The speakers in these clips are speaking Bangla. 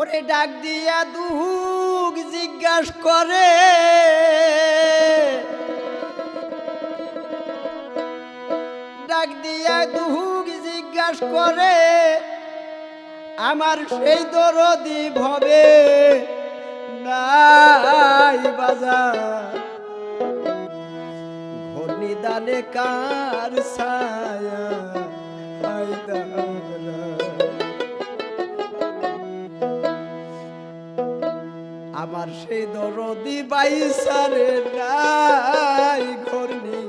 ওরে ডাক দিয়া দুহুক জিজ্ঞাস করে। ডাক দিয়া দুহুক জিজ্ঞাস করে, আমার সেই দরদি ভবে নাই বাজার। ঘূর্ণিদানে কার ছায়া সেই দরদি বাইসারে নাই ঘরনি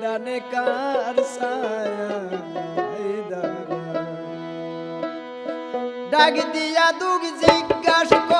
দানে কার সায়া ডাক দিয়া দুঃখ জিজ্ঞাসা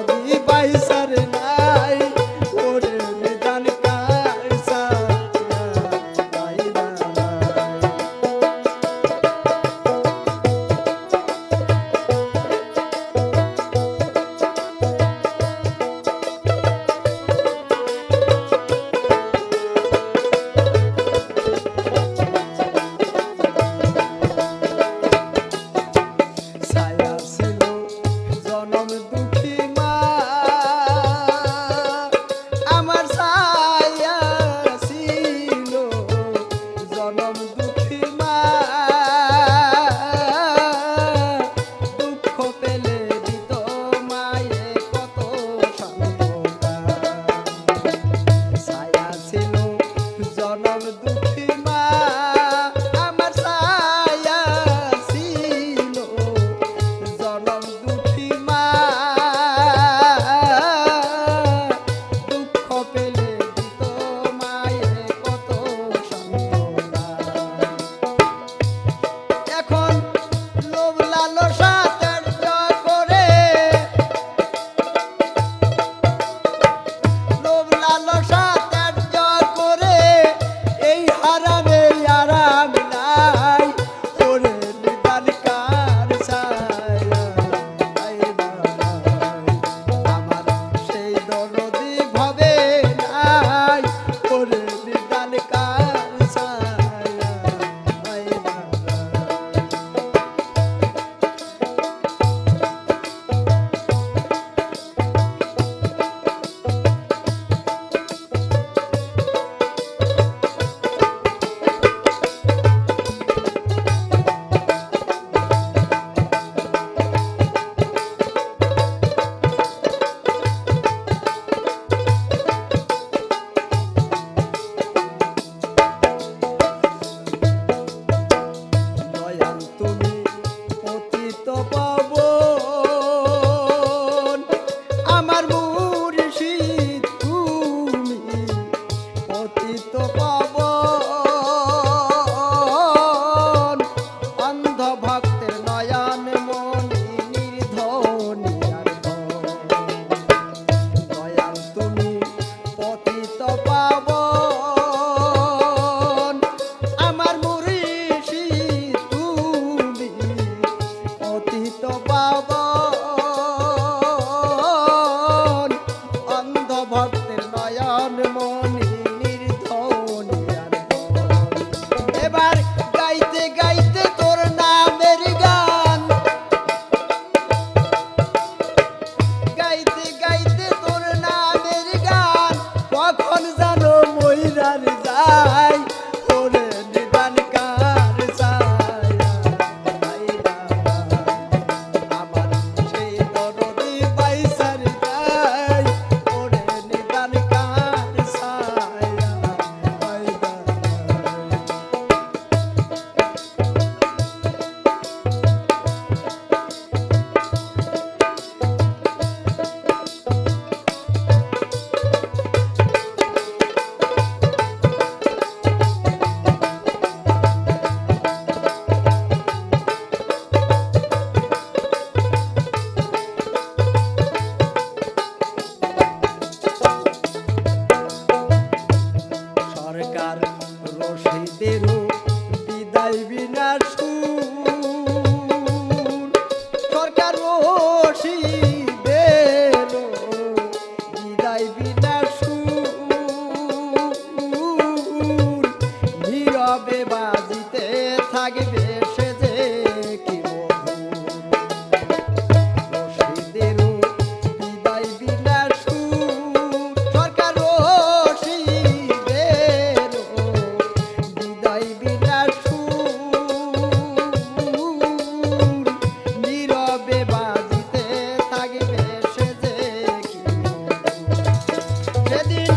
নবী বাইসারে না Ready?